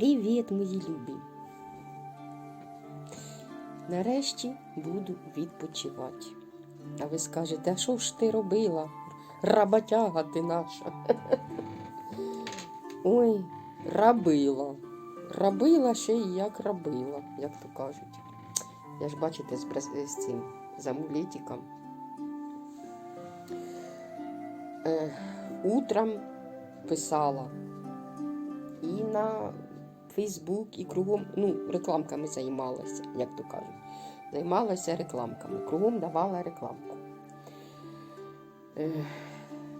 Привіт, мої любі! Нарешті буду відпочивати. А ви скажете, а що ж ти робила? Работяга ти наша. Ой, рабила. Рабила ще й як рабила, як то кажуть. Я ж бачите, з, цим з. Е, утром писала і на Фейсбук, і кругом ну, рекламками займалася, як то кажуть. Займалася рекламками, кругом давала рекламку. Е,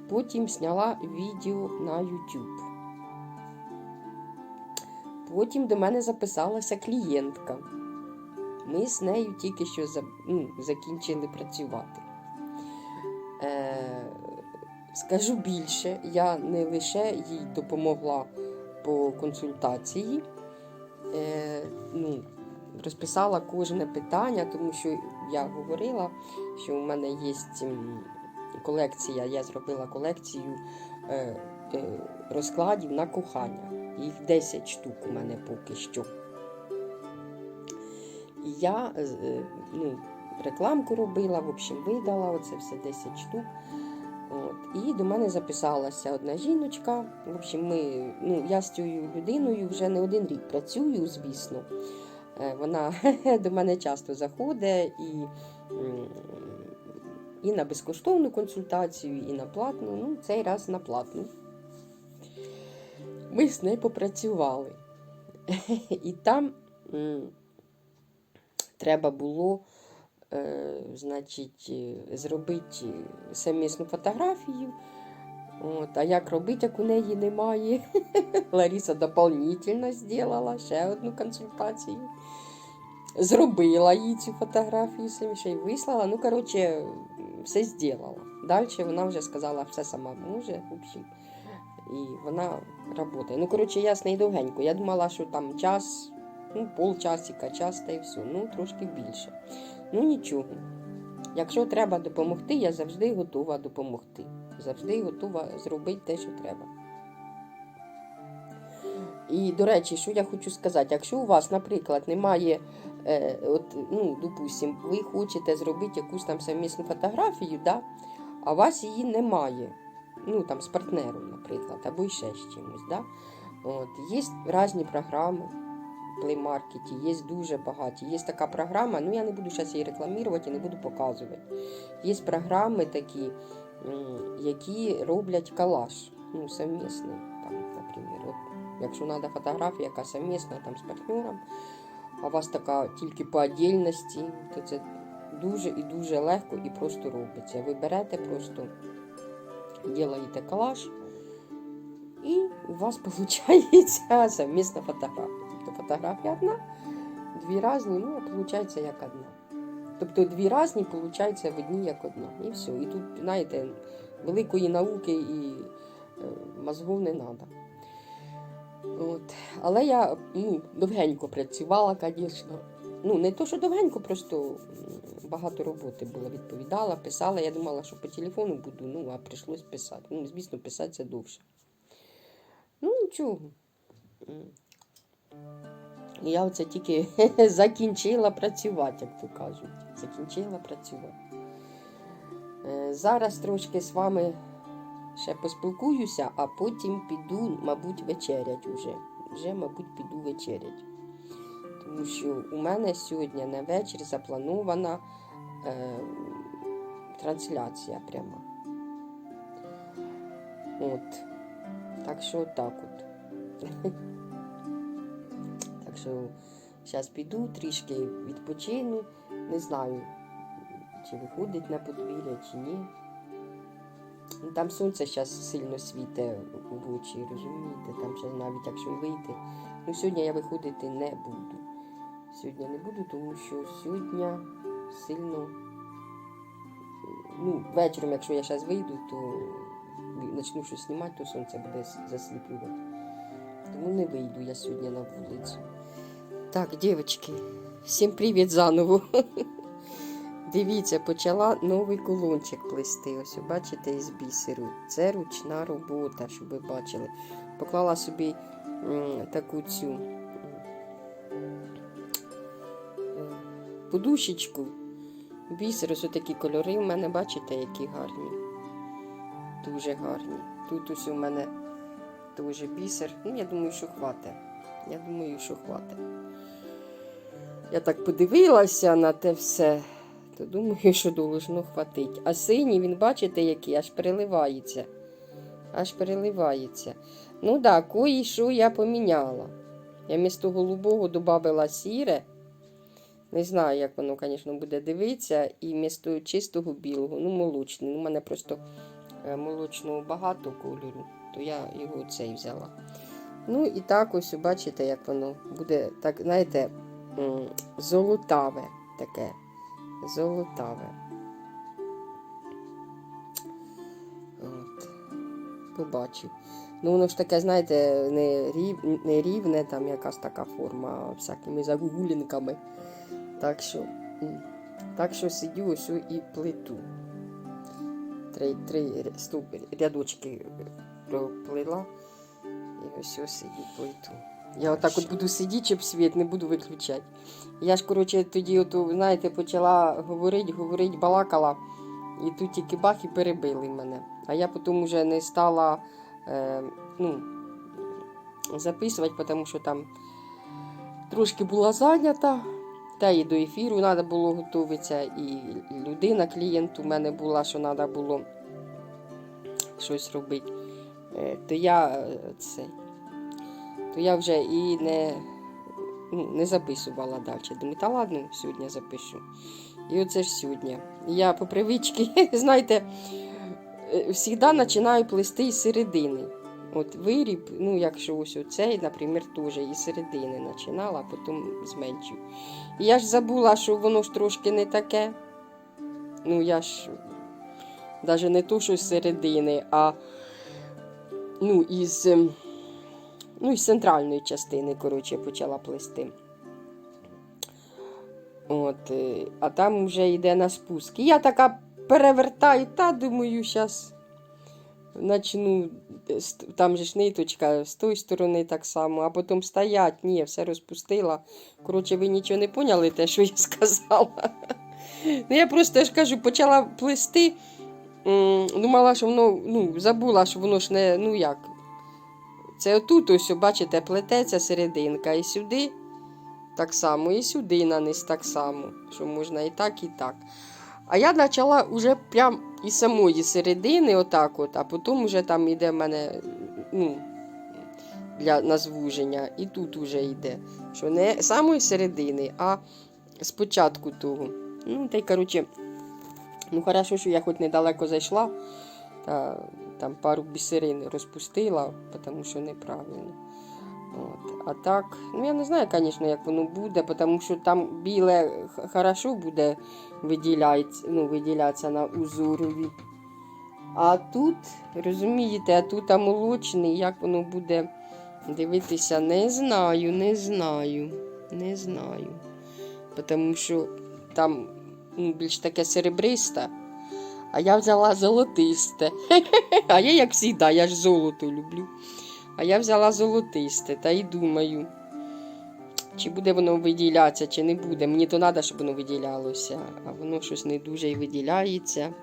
Потім зняла відео на YouTube. Потім до мене записалася клієнтка. Ми з нею тільки що ну, закінчили працювати. Е, скажу більше, я не лише їй допомогла по консультації, е, ну, розписала кожне питання, тому що я говорила, що у мене є колекція, я зробила колекцію е, е, розкладів на кохання. Їх 10 штук у мене поки що. І я е, е, ну, рекламку робила, в общем, видала оце все 10 штук. І до мене записалася одна жіночка. В общем, ми, ну, я з цією людиною вже не один рік працюю, звісно. Е, Вона до мене часто заходить і, і на безкоштовну консультацію, і на платну. Ну, цей раз на платну. Ми з нею попрацювали. І там треба було значить, е, зробити самісну фотографію. От, а як робити, як у неї немає? Лариса дополнительно зробила ще одну консультацію. Зробила їй цю фотографію, ще й вислала. Ну, коротше, все зробила. Далі вона вже сказала, все сама може. В общем, і вона працює. Ну, коротше, я з довгенько. Я думала, що там час, ну, полчасика, час та й все. Ну, трошки більше. Ну нічого. Якщо треба допомогти, я завжди готова допомогти. Завжди готова зробити те, що треба. І, до речі, що я хочу сказати, якщо у вас, наприклад, немає, е, от, ну, допустим, ви хочете зробити якусь там самісну фотографію, да, а у вас її немає, ну там з партнером, наприклад, або ще з чимось. Да? От, є різні програми Market, є дуже багаті. Є така програма, ну я не буду зараз її рекламувати і не буду показувати. Є програми такі, які роблять колаж, ну, совмісний, там, наприклад. От, якщо треба фотографія, яка совмісна там, з партнером, а у вас така тільки по отдельності, то це дуже і дуже легко і просто робиться. Ви берете просто, робите колаж, і у вас виходить совмісна фотографія. Тобто фотографія одна, дві різні, ну, виходить як одна. Тобто дві різні, виходить в одній як одна. І все. І тут, знаєте, великої науки і е, мозгов не треба. От. Але я ну, довгенько працювала, звісно. Ну, не то, що довгенько, просто багато роботи було. Відповідала, писала. Я думала, що по телефону буду, ну, а прийшлось писати. Ну, звісно, писати це довше. Ну, нічого. Я оце тільки закінчила працювати, як то кажуть. Закінчила працювати. Е, Зараз трошки з вами ще поспілкуюся, а потім піду, мабуть, вечерять уже. Вже, мабуть, піду вечерять. Тому що у мене сьогодні на вечір запланована е, трансляція пряма. От. Так що так от. Що зараз піду, трішки відпочину. Не знаю, чи виходить на подвір'я, чи ні. Там сонце зараз сильно світе в очі, розумієте? Там ще навіть якщо вийти. Ну, сьогодні я виходити не буду. Сьогодні не буду, тому що сьогодні сильно. Ну, вечором, якщо я зараз вийду, то почну щось знімати, то сонце буде засліплювати. Тому не вийду я сьогодні на вулицю. Так, дівчатки, всім привіт заново. Дивіться, почала новий колончик плести. Ось, бачите, із бісеру. Це ручна робота, щоб ви бачили. Поклала собі м, таку цю м, подушечку. Бісер, ось такі кольори в мене, бачите, які гарні. Дуже гарні. Тут ось у мене теж бісер. Ну, я думаю, що хватить. Я думаю, що хватить. Я так подивилася на те все, то думаю, що должно хватить. А синій, він, бачите, який аж переливається. Аж переливається. Ну так, да, кої що я поміняла. Я місто голубого додала сіре. Не знаю, як воно, звісно, буде дивитися. І місто чистого білого, ну, молочний. У мене просто е, молочного багато кольору, то я його цей взяла. Ну і так ось, бачите, як воно буде, так, знаєте, золотаве таке. Золотаве. От. Побачив. Ну, воно ж таке, знаєте, не, рів, не рівне, там якась така форма, всякими загугулінками. Так що, так що сидю ось і плиту. Три, три ря- ступ, рядочки проплила. І ось сидю плиту. Я отак от буду сидіти, щоб світ не буду виключати. Я ж, коротше, тоді, от, знаєте, почала говорити, говорити, балакала, і тут тільки бах і перебили мене. А я потім вже не стала е, ну, записувати, тому що там трошки була зайнята. Та і до ефіру треба було готуватися, і людина, клієнт у мене була, що треба було щось робити. Е, То я е, це, то я вже і не, ну, не записувала далі. Думаю, та ладно, сьогодні запишу. І оце ж сьогодні. Я по привичці, знаєте, завжди починаю плести із середини. От виріб, ну якщо ось оцей, наприклад, теж із середини починала, а потім зменшив. І я ж забула, що воно ж трошки не таке. Ну, я ж навіть не то, що з середини, а ну, із, ну, із центральної частини, коротше, почала плести. От, е, а там вже йде на спуск. І я така перевертаю, та думаю, зараз начну, е, там же ж ниточка з тої сторони так само, а потім стоять, ні, все розпустила. Коротше, ви нічого не поняли, те, що я сказала. Ну, я просто ж кажу, почала плести, думала, що воно, ну, забула, що воно ж не, ну як. Це отут, ось, бачите, плететься серединка, і сюди так само, і сюди наниз так само, що можна і так, і так. А я почала вже прям із самої середини, отак от, а потім вже там йде в мене ну, для на звуження, і тут вже йде. Що не з самої середини, а спочатку того. Ну, та й коротше, ну хорошо, що я хоч недалеко зайшла, та там пару бісерин розпустила, тому що неправильно. От. А так, ну я не знаю, звісно, як воно буде, тому що там біле хорошо буде виділяється, ну, виділятися на узорові. А тут, розумієте, а тут молочний, як воно буде дивитися, не знаю, не знаю, не знаю. Тому що там ну, більш таке серебристе, а я взяла золотисте. А я, як завжди, я ж золото люблю. А я взяла золотисте та й думаю, чи буде воно виділятися, чи не буде. Мені то треба, щоб воно виділялося, а воно щось не дуже і виділяється.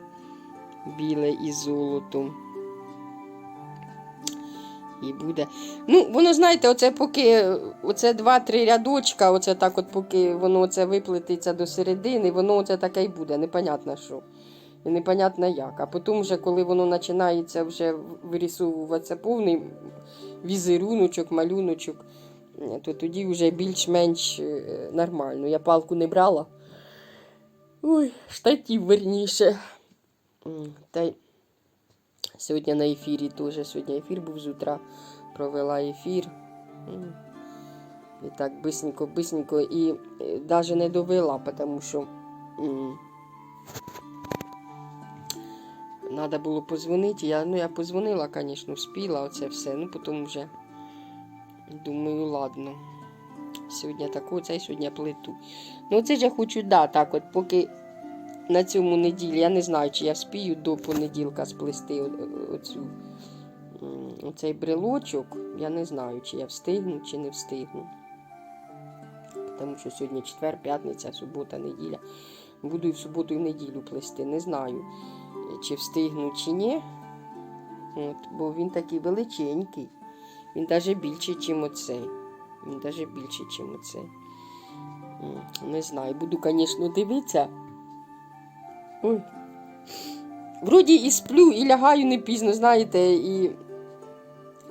Біле і золотом. І буде. Ну, воно, знаєте, оце поки оце два-три рядочка, оце так, от поки воно оце виплетиться до середини, воно оце таке й буде, непонятно що. Непонятно як. А потім, вже, коли воно починається вже вирісовуватися повний візеруночок, малюночок, то тоді вже більш-менш е, нормально. Я палку не брала. Ой, штатів верніше. Та сьогодні на ефірі теж. Сьогодні ефір був з утра. Провела ефір. І так бисенько, бисенько. І навіть не довела, тому що. Надо було позвонити. Я, ну, я позвонила, звісно, вспіла оце все. Ну, потім вже думаю, ладно. Сьогодні таку, це сьогодні плиту. Ну, це ж я хочу, да, так, от поки на цьому неділі, я не знаю, чи я вспію до понеділка сплести оцю м, цей брелочок, я не знаю, чи я встигну, чи не встигну. Тому що сьогодні четвер, п'ятниця, субота, неділя. Буду і в суботу, і в неділю плести. Не знаю, чи встигну, чи ні. От, бо він такий величенький. Він навіть більший, ніж оцей. Він навіть більший, ніж оцей. Не знаю, буду, звісно, дивитися. Ой. Вроді і сплю, і лягаю не пізно, знаєте, і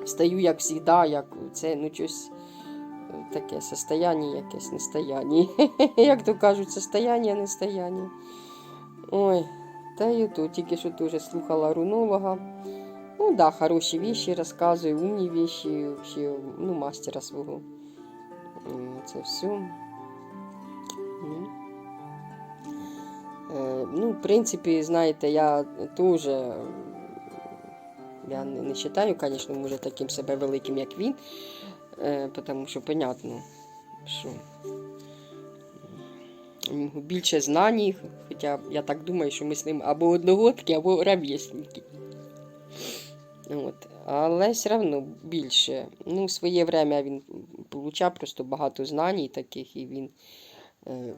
встаю, як завжди, як це, ну, щось е, таке состояння якесь нестояння. Як то кажуть, состояння, нестояння. Ой, та й ото, тільки що теж слухала рунолога. Ну да, хороші вещи розказує, умні вещи, вообще, ну, мастера свого. Це все. Ну. В принципі, знаєте, я теж. Я не, вважаю, звісно, може таким себе великим, як він. Е, тому що, понятно, що більше знань, хоча я так думаю, що ми з ним або одногодки, або ровесники. От. Але все одно більше. Ну, в своє время він получав просто багато знань таких, і він е,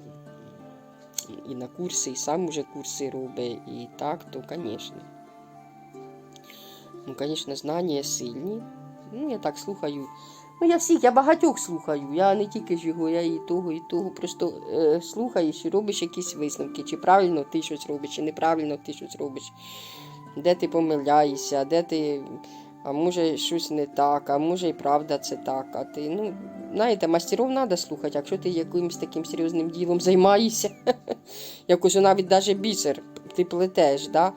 і на курси, і сам уже курси робить, і так, то, звісно. Ну, звісно, знання сильні. Ну, я так слухаю. Ну, я всіх, я багатьох слухаю. Я не тільки ж його, я і того, і того. Просто е, слухаєш і робиш якісь висновки, чи правильно ти щось робиш, чи неправильно ти щось робиш. Де ти помиляєшся, де ти. А може щось не так, а може і правда це так. А ти, ну, знаєте, мастеров треба слухати, якщо ти якимось таким серйозним ділом займаєшся. Якось навіть навіть бісер ти плетеш, да?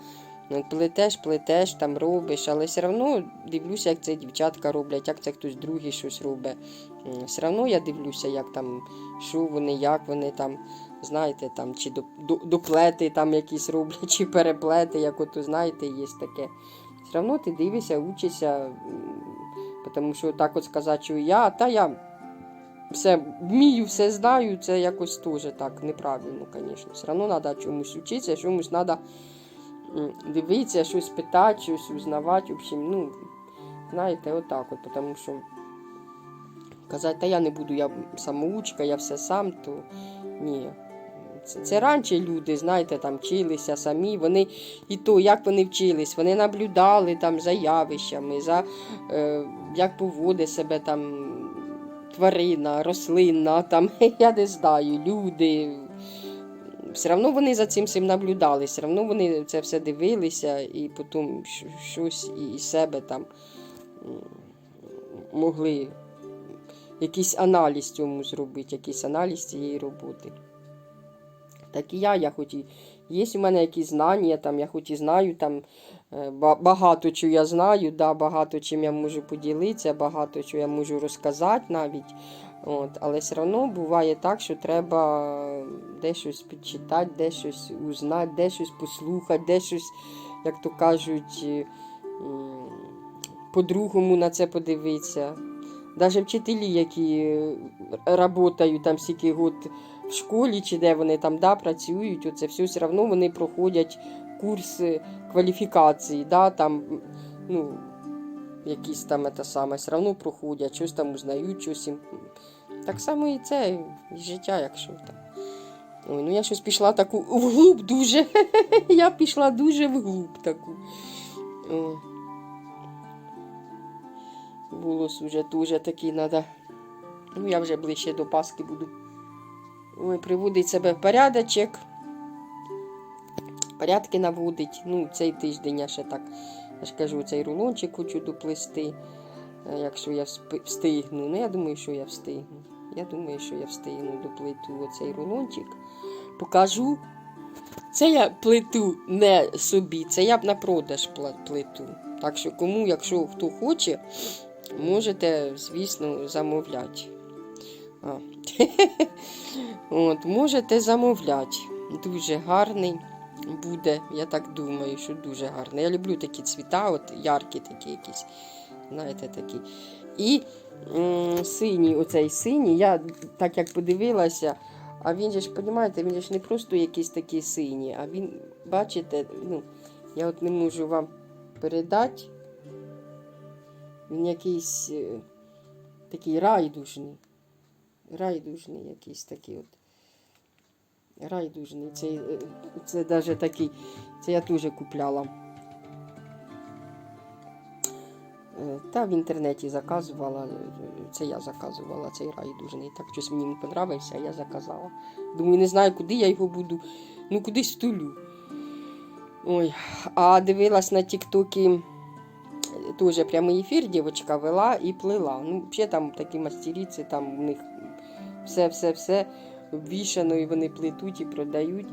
Ну, Плетеш, плетеш, там робиш, але все одно дивлюся, як це дівчатка роблять, як це хтось другий щось робить. Все одно я дивлюся, як там, що вони, як вони там, знаєте, там, чи до, до, доплети там якісь роблять, чи переплети, як ото, знаєте, є таке. Все одно ти дивишся, учишся, тому що так от сказати, що я, та я все вмію, все знаю, це якось теж так неправильно, звісно. Все одно треба чомусь вчитися, чомусь треба дивитися, щось питати, щось узнавати. В общем, ну, знаєте, отак от, тому що казати, та я не буду, я самоучка, я все сам, то ні. Це, це раніше люди, знаєте, там вчилися самі. Вони і то, як вони вчились, вони наблюдали там за явищами, за е, як поводить себе там тварина, рослинна, там, я не знаю, люди. Все одно вони за цим всім наблюдали, все одно вони це все дивилися і потім щось і- себе там могли якийсь аналіз цьому зробити, якийсь аналіз цієї роботи. Так і я, я хоч і є у мене якісь знання, там, я хоч і знаю там е, багато чого я знаю, да, багато чим я можу поділитися, багато чого я можу розказати навіть. От, але все одно буває так, що треба де щось підчитати, де щось узнати, де щось послухати, де щось, як то кажуть, е, по-другому на це подивитися. Навіть вчителі, які працюють там стільки год в школі чи де вони там да, працюють, оце все все одно вони проходять курси кваліфікації, да, там, ну, якісь там це саме, все одно проходять, щось там узнають, щось їм. Так само і це і життя, якщо там. Ой, ну я щось пішла таку вглуб дуже. я пішла дуже вглуб таку. О. Волос уже дуже такий треба. Ну, я вже ближче до Паски буду. Ой, приводить себе в порядочок. Порядки наводить. Ну, цей тиждень я ще так, я ж кажу, цей рулончик хочу доплести. Е, Якщо я встигну. Ну, я думаю, що я встигну. Я думаю, що я встигну доплету оцей рулончик. Покажу. Це я плету не собі, це я б на продаж плету. Так що кому, якщо хто хоче, можете, звісно, замовляти. А. От, можете замовляти. Дуже гарний буде, я так думаю, що дуже гарний. Я люблю такі цвіта, от яркі такі якісь. Знаєте, такі. І синій, оцей синій, я так як подивилася, а він же ж, розумієте, він же ж не просто якийсь такий синій, а він, бачите, ну, я от не можу вам передати. Він якийсь е, такий райдужний. Райдужний якийсь такий от. Райдужний. Це, е, це навіть такий. Це я теж купляла. Та в інтернеті заказувала. е, Це я заказувала цей райдужний. Так щось мені не подобався, я заказала. Думаю, не знаю, куди я його буду. Ну, кудись втулю. Ой, а дивилась на Тіктокі теж прямий ефір, дівчинка вела і плела. Ну, взагалі там такі мастеріці, там у них все-все-все обвішано, і вони плетуть і продають.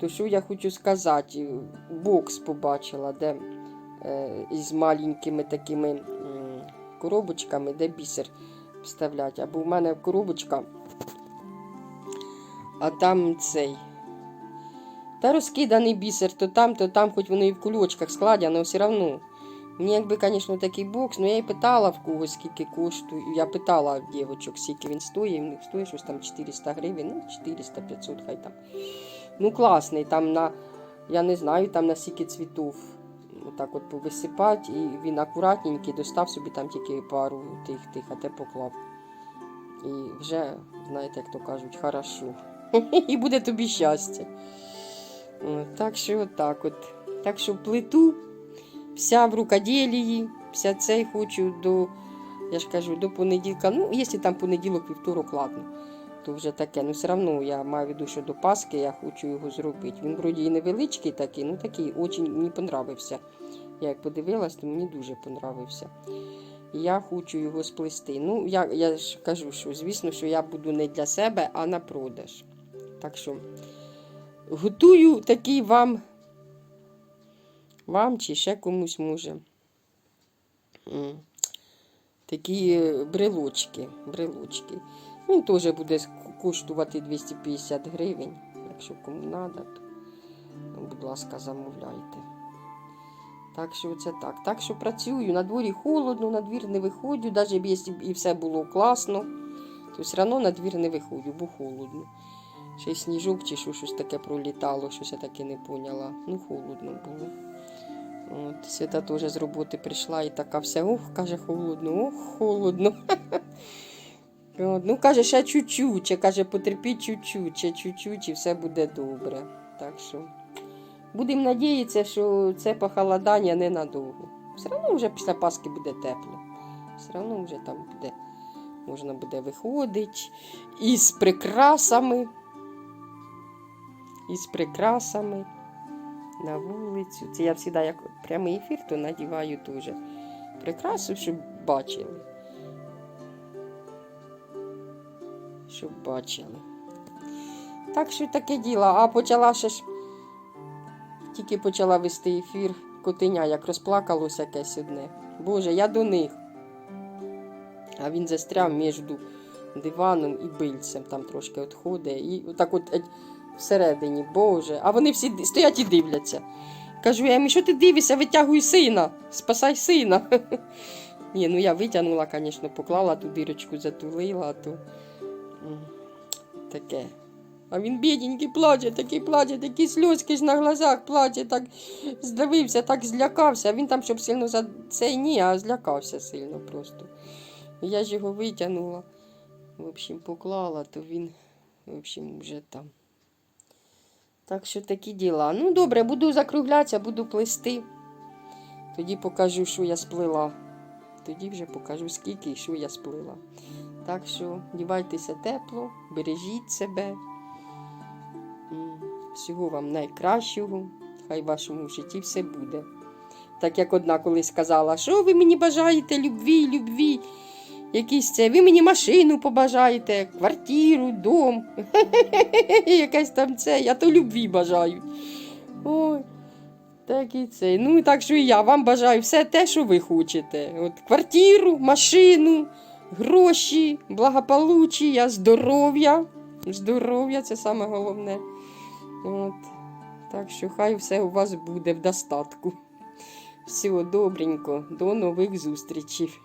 То що я хочу сказати, бокс побачила, де е, із маленькими такими коробочками, де бісер вставлять. Або в мене коробочка, а там цей. Та розкиданий бісер, то там, то там, хоч воно і в кульочках складено, але все одно. Мені якби, звісно, такий бокс, ну я і питала в когось, скільки коштує. Я питала дівчинок, скільки він стоїть, в них стоїть щось там 400 гривень, ну 400-500 хай там. Ну класний, там на, я не знаю, там на скільки цвітів. Так от повисипати, і він акуратненький, достав собі там тільки пару тих тих, а те поклав. І вже, знаєте, як то кажуть, хорошо. І буде тобі щастя. Так що так от. Так що плиту вся в рукоділії, вся цей хочу до, я ж кажу, до понеділка. Ну, якщо там понеділок, вівторок, ладно, то вже таке. Ну, все одно я маю в виду, що до Пасхи я хочу його зробити. Він вроді і невеличкий такий, ну такий очень мені понравився. Я як подивилась, то мені дуже понравився. Я хочу його сплести. Ну, я, я ж кажу, що звісно, що я буду не для себе, а на продаж. Так що готую такий вам вам чи ще комусь може. Такі е, брелочки. брелочки. Він теж буде коштувати 250 гривень. Якщо кому треба, то, будь ласка, замовляйте. Так що це так. Так що працюю. На дворі холодно, на двір не виходжу. Навіть якщо і все було класно, то все одно на двір не виходжу, бо холодно. Ще й сніжок чи що, щось таке пролітало, щось я таке не поняла. Ну, холодно було. От, Свята теж з роботи прийшла і така вся, ох, каже, холодно, ох, холодно. От, ну, каже, ще чуть-чуть, каже, потерпіть чуть-чуть, ще чуть-чуть, і все буде добре. Так що будемо надіятися, що це похолодання ненадовго. Все одно вже після Пасхи буде тепло. Все одно вже там буде, можна буде виходити із прикрасами. Із прикрасами на вулицю. Це я завжди як прямий ефір, то надіваю теж прикрасу, щоб бачили. Щоб бачили. Так що таке діло. А почала ще ж тільки почала вести ефір котеня, як розплакалося якесь одне. Боже, я до них. А він застряв між диваном і бильцем, там трошки відходить. І отак от е, всередині, Боже. А вони всі стоять і дивляться. Кажу, я що ти дивишся, витягуй сина, спасай сина. Ні, ну я витягнула, звісно, поклала ту дірочку, затулила, то таке. А він бідненький плаче, такий плаче, такі сльозки ж на глазах плаче, так здавився, так злякався. Він там, щоб сильно за це ні, а злякався сильно просто. Я ж його витягнула. В общем, поклала, то він, в общем, вже там. Так що такі діла. Ну, добре, буду закруглятися, буду плести. Тоді покажу, що я сплила. Тоді вже покажу, скільки і що я сплила. Так що дівайтеся тепло, бережіть себе. Всього вам найкращого. Хай в вашому житті все буде. Так як одна колись сказала, що ви мені бажаєте любві, любві. Якісь це, ви мені машину побажаєте, квартиру, дом. Якась там це, я то любві бажаю. Ой, так і це. Ну, так що і я вам бажаю все те, що ви хочете. От квартиру, машину, гроші, благополуччя, здоров'я. Здоров'я це саме головне. От. Так що хай все у вас буде в достатку. Всього добренько, до нових зустрічей.